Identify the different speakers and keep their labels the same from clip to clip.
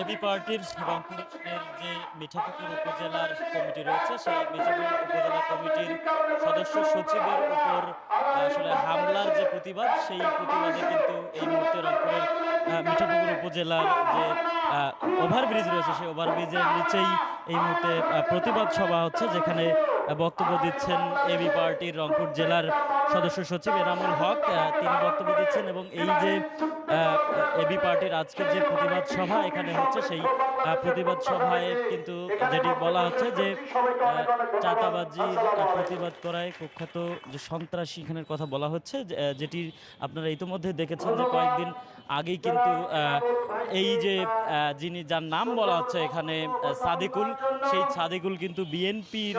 Speaker 1: AB পার্টির রংপুরের যে মিঠাপুকুর উপজেলার কমিটি রয়েছে, সেই মিঠাপুকুর উপজেলা কমিটির সদস্য সচিবের উপর আসলে হামলার যে প্রতিবাদ, সেই প্রতিবাদে কিন্তু এই মুহূর্তে রংপুরের মিঠাপুকুর উপজেলার যে ওভারব্রিজ রয়েছে, সেই ওভারব্রিজের নিচেই এই মুহূর্তে প্রতিবাদ সভা হচ্ছে, যেখানে বক্তব্য দিচ্ছেন এবি পার্টির রংপুর জেলার সদস্য সচিব এনামুল হক। তিনি বক্তব্য দিচ্ছেন এবং এই যে এবি পার্টির আজকের যে প্রতিবাদ সভা এখানে হচ্ছে, সেই প্রতিবাদ সভায় কিন্তু যেটি বলা হচ্ছে যে আহ, চাঁদাবাজি প্রতিবাদ করায় কুখ্যাত যে সন্ত্রাসী এখানের কথা বলা হচ্ছে যেটি আপনারা ইতিমধ্যে দেখেছেন যে কয়েকদিন আগেই কিন্তু এই যে যিনি যার নাম বলা হচ্ছে এখানে সাদিকুল সেই সাদিকুল কিন্তু বিএনপির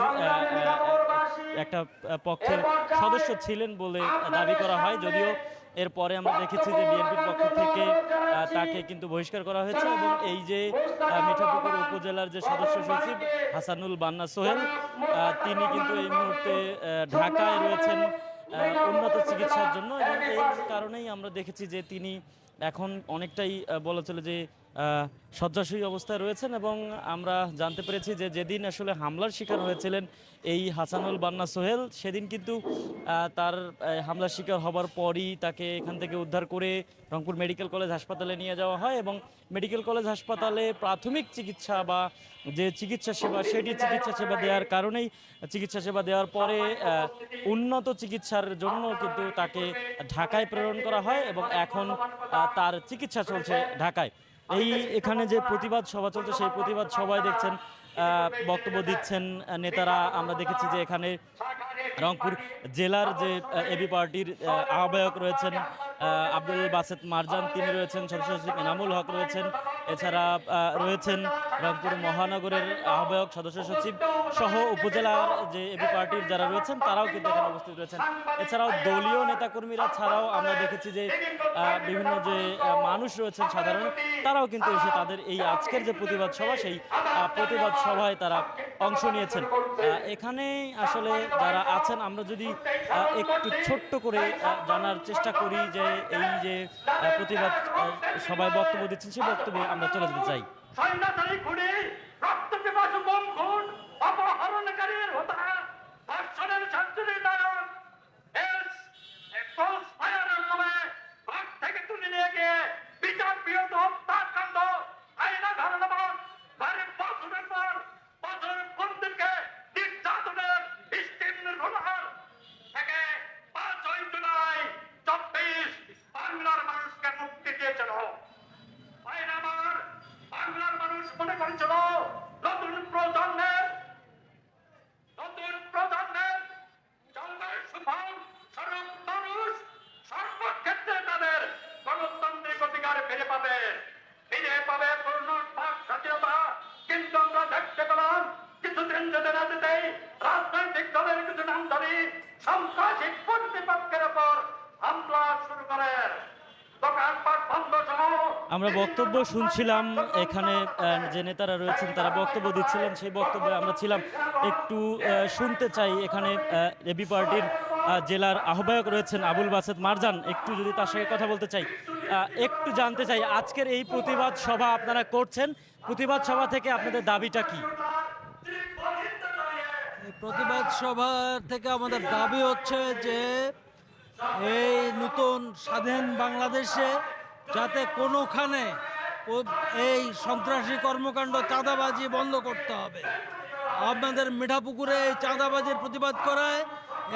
Speaker 1: একটা পক্ষের সদস্য ছিলেন বলে দাবি করা হয় যদিও এরপরে আমরা দেখেছি যে বিএনপির পক্ষ থেকে তাকে কিন্তু বহিষ্কার করা হয়েছে এবং এই যে মিঠাপুকুর উপজেলার যে সদস্য সচিব হাসানুল বান্না সোহেল তিনি কিন্তু এই মুহূর্তে ঢাকায় রয়েছেন উন্নত চিকিৎসার জন্য এবং এই কারণেই আমরা দেখেছি যে তিনি এখন অনেকটাই বলা চলে যে শয্যাশয়ী অবস্থায় রয়েছেন এবং আমরা জানতে পেরেছি যে যেদিন আসলে হামলার শিকার হয়েছিলেন এই হাসানুল বান্না সোহেল, সেদিন কিন্তু তার হামলার শিকার হবার পরই তাকে এখান থেকে উদ্ধার করে রংপুর মেডিকেল কলেজ হাসপাতালে নিয়ে যাওয়া হয় এবং মেডিকেল কলেজ হাসপাতালে প্রাথমিক চিকিৎসা বা যে চিকিৎসা সেবা, সেটি চিকিৎসা সেবা দেওয়ার কারণেই, চিকিৎসা সেবা দেওয়ার পরে উন্নত চিকিৎসার জন্য কিন্তু তাকে ঢাকায় প্রেরণ করা হয় এবং এখন তার চিকিৎসা চলছে ঢাকায়। এই এখানে যে প্রতিবাদ সভা চলছে সেই প্রতিবাদ সভায় দেখছেন বক্তব্য দিচ্ছেন নেতারা। আমরা দেখেছি যে এখানে রংপুর জেলার যে এবি পার্টির আহ্বায়ক রয়েছেন আব্দুল বাসেত মারজান তিনি রয়েছেন সদস্য সচিব এনামুল হক রয়েছেন এছাড়া রয়েছেন রংপুর মহানগরের আহ্বায়ক সদস্য সচিব সহ উপজেলার যে এবি পার্টির যারা রয়েছেন, তারাও কিন্তু এখানে উপস্থিত রয়েছেন। এছাড়াও দলীয় নেতাকর্মীরা ছাড়াও আমরা দেখেছি যে বিভিন্ন যে মানুষ রয়েছেন সাধারণ, তারাও কিন্তু এসে তাদের এই আজকের যে প্রতিবাদ সভা, সেই প্রতিবাদ সভায় তারা অংশ নিয়েছেন। এখানে আসলে যারা আছেন, আমরা যদি একটু ছোট্ট করে জানার চেষ্টা করি যে, এই যে প্রতিবাদ সবাই বক্তব্য দিচ্ছেন সেই বক্তব্যে আমরা চলে যেতে চাই।
Speaker 2: রক্ত অপহরণকারীর হতা ফিরে ফিরে পাবে পূর্ণ স্বাধীনতা কিন্তু আমরা দেখতে পেলাম কিছুদিন যেতে না যেতেই রাজনৈতিক দলের কিছু নাম ধরি সন্ত্রাসী কর্তৃপক্ষের উপর হামলা শুরু করেন
Speaker 1: আমরা বক্তব্য শুনছিলাম এখানে যে নেতারা রয়েছেন তারা বক্তব্য দিচ্ছিলেন। সেই বক্তব্যে আমরা ছিলাম একটু শুনতে চাই এখানে এবি পার্টির জেলার আহ্বায়ক রয়েছেন আবুল বাসেদ মারজান। একটু যদি তার সঙ্গে কথা বলতে চাই। একটু জানতে চাই, আজকের এই প্রতিবাদ সভা আপনারা করছেন, প্রতিবাদ সভা থেকে আপনাদের দাবিটা কি?
Speaker 3: প্রতিবাদ সভা থেকে আমাদের দাবি হচ্ছে যে এই নতুন স্বাধীন বাংলাদেশে যাতে কোনোখানে এই সন্ত্রাসী কর্মকাণ্ড চাঁদাবাজি বন্ধ করতে হবে। আপনাদের মিঠাপুকুরে এই চাঁদাবাজির প্রতিবাদ করায়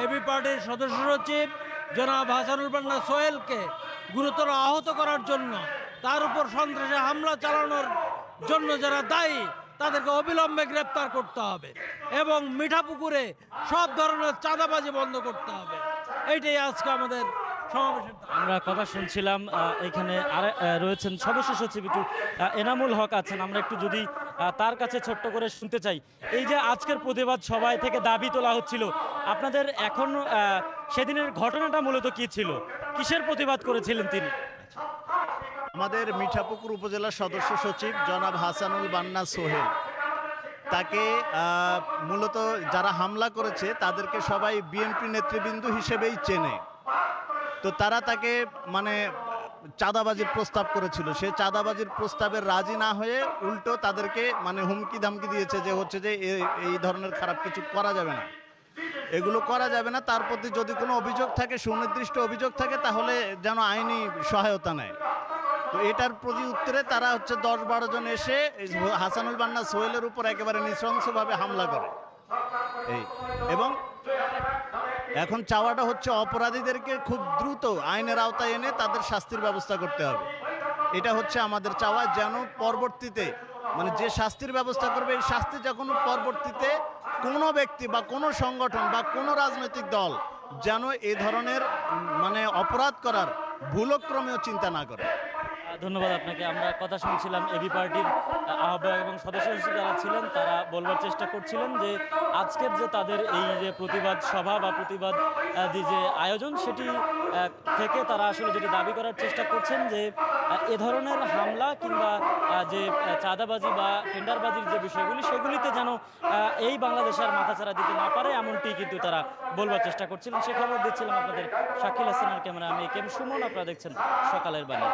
Speaker 3: এবি পার্টির সদস্য সচিব জনাব হাসানুল বান্না সোহেলকে গুরুতর আহত করার জন্য তার উপর সন্ত্রাসে হামলা চালানোর জন্য যারা দায়ী, তাদেরকে অবিলম্বে গ্রেপ্তার করতে হবে এবং মিঠাপুকুরে সব ধরনের চাঁদাবাজি বন্ধ করতে হবে এইটাই আজকে আমাদের।
Speaker 1: আমরা কথা শুনছিলাম এখানে আর রয়েছেন সদস্য সচিব একটু এনামুল হক আছেন। আমরা একটু যদি তার কাছে ছোট্ট করে শুনতে চাই। এই যে আজকের প্রতিবাদ সভায় থেকে দাবি তোলা হচ্ছিল আপনাদের এখন সেদিনের ঘটনাটা মূলত কি ছিল? কিসের প্রতিবাদ করেছিলেন তিনি?
Speaker 4: আমাদের মিঠাপুকুর উপজেলার সদস্য সচিব জনাব হাসানুল বান্না সোহেল। তাকে মূলত যারা হামলা করেছে তাদেরকে সবাই বিএনপি নেতৃবৃন্দ হিসেবেই চেনে। তো তারা তাকে মানে চাঁদাবাজির প্রস্তাব করেছিল। সে চাঁদাবাজির প্রস্তাবে রাজি না হয়ে উল্টো তাদেরকে মানে হুমকি ধামকি দিয়েছে যে হচ্ছে যে এই ধরনের খারাপ কিছু করা যাবে না। এগুলো করা যাবে না, তার প্রতি যদি কোনো অভিযোগ থাকে, সুনির্দিষ্ট অভিযোগ থাকে, তাহলে যেন আইনি সহায়তা নেয়। তো এটার প্রতি উত্তরে তারা হচ্ছে দশ বারো জন এসে হাসানুল বান্না সোহেলের উপর একেবারে নৃশংসভাবে হামলা করে। এই। এবং এখন চাওয়াটা হচ্ছে অপরাধীদেরকে খুব দ্রুত আইনের আওতায় এনে তাদের শাস্তির ব্যবস্থা করতে হবে। এটা হচ্ছে আমাদের চাওয়া, যেন পরবর্তীতে মানে যে শাস্তির ব্যবস্থা করবে, এই শাস্তি যখন পরবর্তীতে কোনো ব্যক্তি বা কোনো সংগঠন বা কোনো রাজনৈতিক দল যেন এ ধরনের মানে অপরাধ করার ভুলক্রমেও চিন্তা না করে।
Speaker 1: ধন্যবাদ আপনাকে। আমরা কথা শুনছিলাম এবি পার্টির আহ, আহ্বায়ক এবং সদস্য হিসেবে যারা ছিলেন তারা বলবার চেষ্টা করছিলেন যে আজকের যে তাদের এই যে প্রতিবাদ সভা বা প্রতিবাদ যে আয়োজন সেটি থেকে তারা আসলে যেটি দাবি করার চেষ্টা করছেন যে এ ধরনের হামলা কিংবা যে চাঁদাবাজি বা টেন্ডারবাজির যে বিষয়গুলি সেগুলিতে যেন এই বাংলাদেশ আর মাথাচাড়া দিতে না পারে এমনটি কিন্তু তারা বলবার চেষ্টা করছিলেন। সে খবর দিচ্ছিলাম আপনাদের শাকিল হাসানের ক্যামেরা আমি কেম সুমন। আপনারা দেখছেন সকালের বাণী।